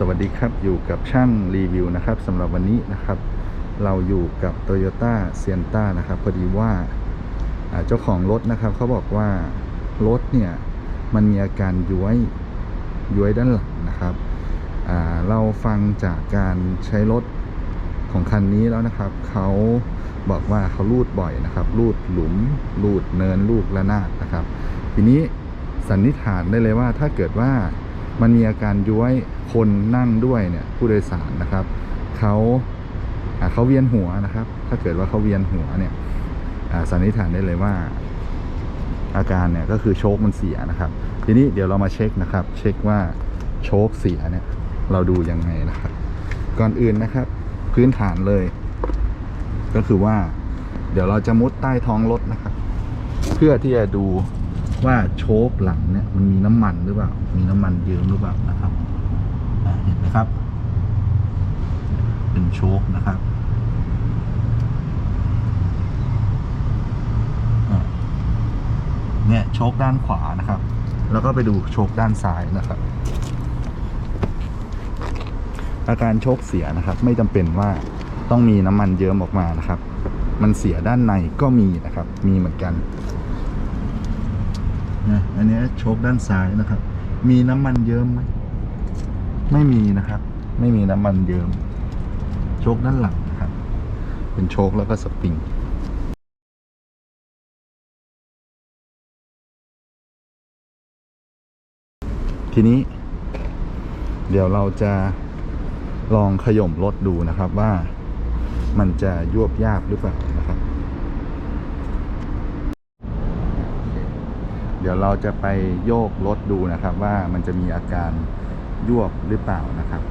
สวัสดีครับอยู่กับช่างรีวิวนะครับสำหรับวันนี้นะครับ เราอยู่กับ Toyota s i e n t a นะครับพอดีว่าเจ้าของรถนะครับเขาบอกว่ารถเนี่ยมันมีอาการย้วยย้วยด้านหลังนะครับเราฟังจากการใช้รถของคันนี้แล้วนะครับเขาบอกว่าเขาลูดบ่อยนะครับลูดหลุมลูดเนินลูกระนาดนะครับ ทีนี้สันนิษฐานได้เลยว่าถ้าเกิดว่ามันมีอาการย้วย คนนั่งด้วยเนี่ยผู้โดยสารนะครับเขาเขาเวียนหัวนะครับ ถ้าเกิดว่าเขาเวียนหัวเนี่ยสันนิษฐานได้เลยว่า อาการเนี่ยก็คือโชคมันเสียนะครับ ทีนี้เดี๋ยวเรามาเช็คนะครับ เช็คว่าโชคเสียเนี่ยเราดูยังไงนะครับ ก่อนอื่นนะครับ พื้นฐานเลย ก็คือว่า เดี๋ยวเราจะมุดใต้ท้องรถนะครับ เพื่อที่จะดูว่าโชคหลังเนี่ยมันมีน้ำมันหรือเปล่า มีน้ำมันเยิ้มหรือเปล่านะครับ นไหมครับ เป็นโชคนะครับเนี่ยโชคด้านขวานะครับ แล้วก็ไปดูโชคด้านซ้ายนะครับ อาการโชคเสียนะครับ ไม่จำเป็นว่าต้องมีน้ำมันเยิ้มออกมานะครับ มันเสียด้านในก็มีนะครับ มีเหมือนกันนะอันนี้โชคด้านซ้ายนะครับ มีน้ำมันเยิ้มไหม ไม่มีนะครับ ไม่มีน้ำมันเยิมโชคด้านหลังนะครับ เป็นโชคแล้วก็สปริงทีนี้ เดี๋ยวเราจะลองขย่มรถดูนะครับว่ามันจะยวบยาบหรือเปล่านะครับ เดี๋ยวเราจะไปโยกรถดูนะครับว่ามันจะมีอาการ ยวกหรือเปล่านะครับ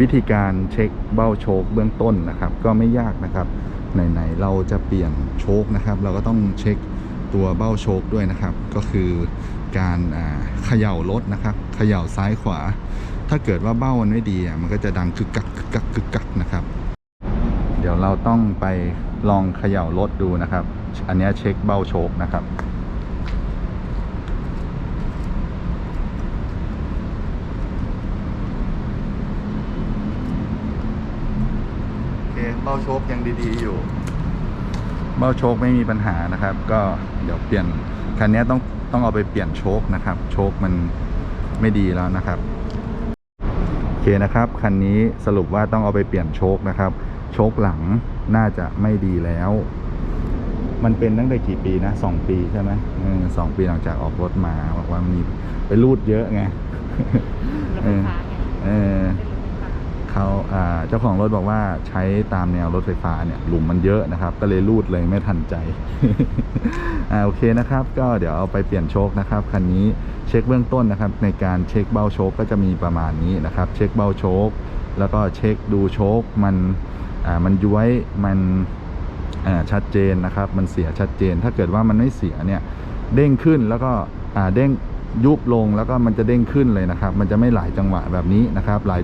วิธีการเช็คเบ้าโชคเบื้องต้นนะครับ ก็ไม่ยากนะครับไหนๆเราจะเปลี่ยนโชคนะครับ เราก็ต้องเช็คตัวเบ้าโชคด้วยนะครับ ก็คือการเขย่ารถนะครับเขย่าซ้ายขวา ถ้าเกิดว่าเบ้ามันไม่ดีมันก็จะดังกึกกักกึกกักกึกกักนะครับ เดี๋ยวเราต้องไปลองเขย่ารถดูนะครับ อันนี้เช็คเบ้าโชคนะครับ เคเบ้าโชคยังดีๆอยู่ เบ้าโชคไม่มีปัญหานะครับ ก็เดี๋ยวเปลี่ยนคันนี้ต้องต้องเอาไปเปลี่ยนโชคนะครับ โชคมันไม่ดีแล้วนะครับโอเคนะครับคันนี้สรุปว่าต้องเอาไปเปลี่ยนโชคนะครับ โชคหลังน่าจะไม่ดีแล้ว มันเป็นตั้งแต่กี่ปีนะสองปีใช่ไหมเออสองปีหลังจากออกรถมาบอกว่ามีไปรูดเยอะไงรถไฟฟ้าไงเออ เขาอ่าเจ้าของรถบอกว่าใช้ตามแนวรถไฟฟ้าเนี่ยหลุมมันเยอะนะครับ ก็เลยรูดเลยไม่ทันใจอ่าโอเคนะครับ ก็เดี๋ยวเอาไปเปลี่ยนโชคนะครับคันนี้เช็คเบื้องต้นนะครับ ในการเช็คเบ้าโชคก็จะมีประมาณนี้นะครับ เช็คเบ้าโชคแล้วก็เช็คดูโชคมันอ่ามันย้วยมันอ่าชัดเจนนะครับ มันเสียชัดเจน ถ้าเกิดว่ามันไม่เสียเนี่ยเด้งขึ้นแล้วก็อ่าเด้ง ยุบลงแล้วก็มันจะเด้งขึ้นเลยนะครับ มันจะไม่หลายจังหวะแบบนี้นะครับ หลาย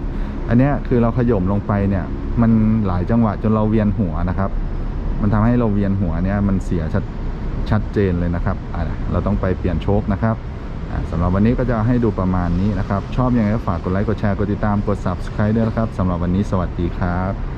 อันเนี้ยคือเราขย่มลงไปเนี่ย มันหลายจังหวะจนเราเวียนหัวนะครับ มันทำให้เราเวียนหัวเนี่ยมันเสียชัดชัดเจนเลยนะครับเราต้องไปเปลี่ยนโชคนะครับอ่าสำหรับวันนี้ก็จะให้ดูประมาณนี้นะครับ ชอบยังไงก็ฝากกดไลค์กดแชร์กดติดตามกด subscribe ด้วยนะครับสำหรับวันนี้สวัสดีครับ